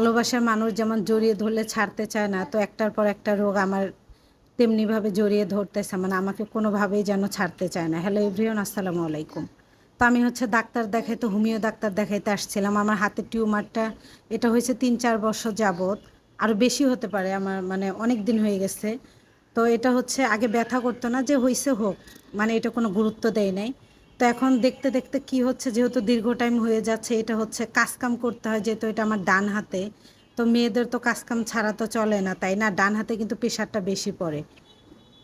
ভালোবাসার মানুষ যেমন জড়িয়ে ধরলে ছাড়তে চায় না, তো একটার পর একটা রোগ আমার তেমনিভাবে জড়িয়ে ধরতেছে মানে আমাকে কোনোভাবেই যেন ছাড়তে চায় না। হ্যালো এভরিওন আসসালামু আলাইকুম। তো আমি হচ্ছে ডাক্তার দেখাইতে, হোমিও ডাক্তার দেখাইতে আসছিলাম। আমার হাতের টিউমারটা, এটা হয়েছে তিন চার বছর যাবৎ আরও বেশি হতে পারে আমার মানে অনেক দিন হয়ে গেছে। তো এটা হচ্ছে আগে ব্যথা করতো না যে হয়েছে হোক মানে এটা কোনো গুরুত্ব দেয় নাই। তো এখন দেখতে দেখতে কি হচ্ছে, যেহেতু দীর্ঘ টাইম হয়ে যাচ্ছে, এটা হচ্ছে কাজকাম করতে হয়, যেহেতু এটা আমার ডান হাতে। তো মেয়েদের তো কাজকাম ছাড়া তো চলে না, তাই না? ডান হাতে কিন্তু প্রেশারটা বেশি পড়ে।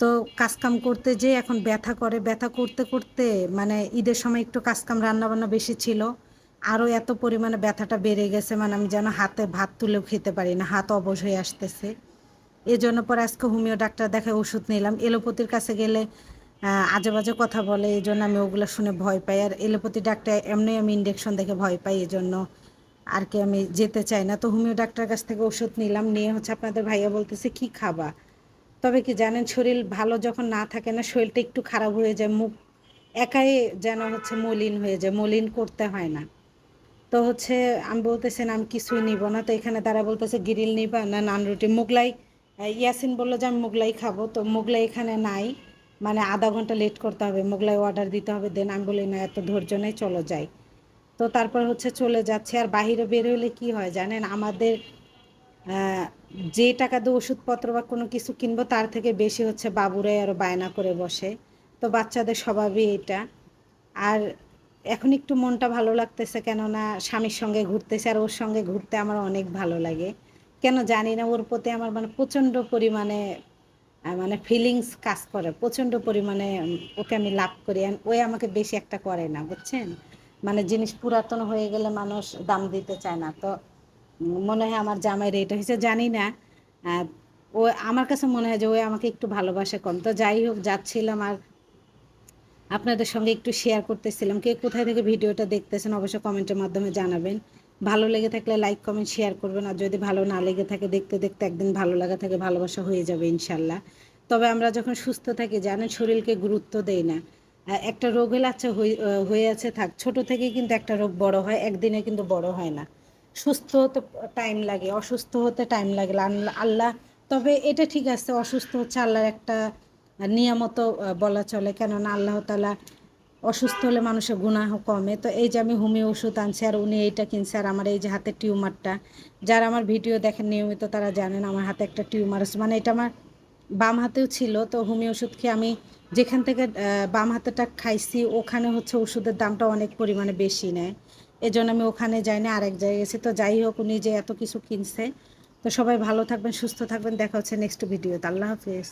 তো কাজকাম করতে যে এখন ব্যথা করে। ব্যথা করতে করতে মানে ঈদের সময় একটু কাজকাম রান্নাবান্না বেশি ছিল। আরও এত পরিমাণে ব্যথাটা বেড়ে গেছে মানে আমি যেন হাতে ভাত তুলেও খেতে পারি না, হাত অবশ হয়ে আসতেছে। এই জন্য পরে আজকে হোমিও ডাক্তার দেখায় ওষুধ নিলাম। এলোপতির কাছে গেলে আজে বাজে কথা বলে এই জন্য আমি ওগুলো শুনে ভয় পাই। আর এলোপতি ডাক্তার, এমনি আমি ইন্ডেকশন দেখে ভয় পাই এই জন্য আর কি আমি যেতে চাই না। তো হোমিও ডাক্তার কাছ থেকে ওষুধ নিলাম, নিয়ে হচ্ছে আপনাদের ভাইয়া বলতেছে, কি খাবা? তবে কি জানেন, শরীর ভালো যখন না থাকে না, শরীরটা একটু খারাপ হয়ে যায়, মুখ একাই যেন হচ্ছে মলিন হয়ে যায়, মলিন করতে হয় না। তো হচ্ছে আমি বলতেছেন আমি কিছুই নিব না। তো এখানে তারা বলতেছে, গিরিল নিবা? না নান রুটি মোগলাই? ইয়াসিন বলল যে, আমি মোগলাই খাব। তো মোগলাই এখানে নাই। মানে আধা ঘণ্টা লেট করতে হবে, মোগলাই অর্ডার দিতে হবে দেন আমি বলি, না, এত ধৈর্য নেই, চলো যাই। তো তারপর হচ্ছে চলে যাচ্ছে। আর বাহিরে বের হলে কি হয় জানেন? আমাদের যে টাকা দিয়ে ওষুধপত্র বা কোনো কিছু কিনবো, তার থেকে বেশি হচ্ছে বাবুরাই আরও বায়না করে বসে। তো বাচ্চাদের স্বভাবই এটা আর এখন একটু মনটা ভালো লাগতেছে, কেননা স্বামীর সঙ্গে ঘুরতেছে, আর ওর সঙ্গে ঘুরতে আমার অনেক ভালো লাগে। কেন জানি না, ওর প্রতি আমার মানে প্রচণ্ড পরিমাণে মানে ফিলিংস কাজ করে। প্রচণ্ড পরিমাণে ওকে আমি লাভ করি ওই আমাকে বেশি একটা করে না, বুঝছেন? মানে জিনিস পুরাতন হয়ে গেলে মানুষ দাম দিতে চায় না। তো মনে হয় আমার জামাই রেট হয়েছে, জানি না। ও আমার কাছে মনে হয় যে ওই আমাকে একটু ভালোবাসে কম। তো যাই হোক, যাচ্ছিলাম আর আপনাদের সঙ্গে একটু শেয়ার করতেছিলাম। কে কোথায় থেকে ভিডিওটা দেখতেছেন অবশ্যই কমেন্টের মাধ্যমে জানাবেন। ভালো লেগে থাকলে লাইক কমেন্ট শেয়ার করবেন। আর যদি ভালো না লেগে থাকে, দেখতে দেখতে একদিন ভালো লাগা থাকে, ভালোবাসা হয়ে যাবে ইনশাল্লাহ। তবে আমরা যখন সুস্থ থাকি, জানেন, শরীরকে গুরুত্ব দেই না। একটা রোগ হলে আচ্ছা হয়ে আছে, থাক। ছোট থেকে কিন্তু একটা রোগ বড় হয়, একদিনে কিন্তু বড় হয় না। সুস্থ হতে টাইম লাগে, অসুস্থ হতে টাইম লাগে আল্লাহ, তবে এটা ঠিক আছে, অসুস্থ হচ্ছে আল্লাহর একটা নিয়ামত বলা চলে। কেননা আল্লাহ তালা অসুস্থ হলে মানুষের গুণাহ কমে। তো এই যে আমি হোমিও ওষুধ আনছি আর উনি এইটা কিনছে আর আমার এই যে হাতের টিউমারটা, যারা আমার ভিডিও দেখেন নিয়মিত তারা জানেন আমার হাতে একটা টিউমার আছে। মানে এটা আমার বাম হাতেও ছিল, তো হোমিও ওষুধ খেয়ে আমি যেখান থেকে বাম হাতেটা খাইছি, ওখানে হচ্ছে ওষুধের দামটা অনেক পরিমাণে বেশি নেয়। এজন্য আমি ওখানে যাই যাইনি আরেক জায়গায় গেছি। তো যাই হোক, উনি যে এত কিছু কিনছে। তো সবাই ভালো থাকবেন, সুস্থ থাকবেন। দেখা হচ্ছে নেক্সট ভিডিওতে আল্লাহ হাফিজ।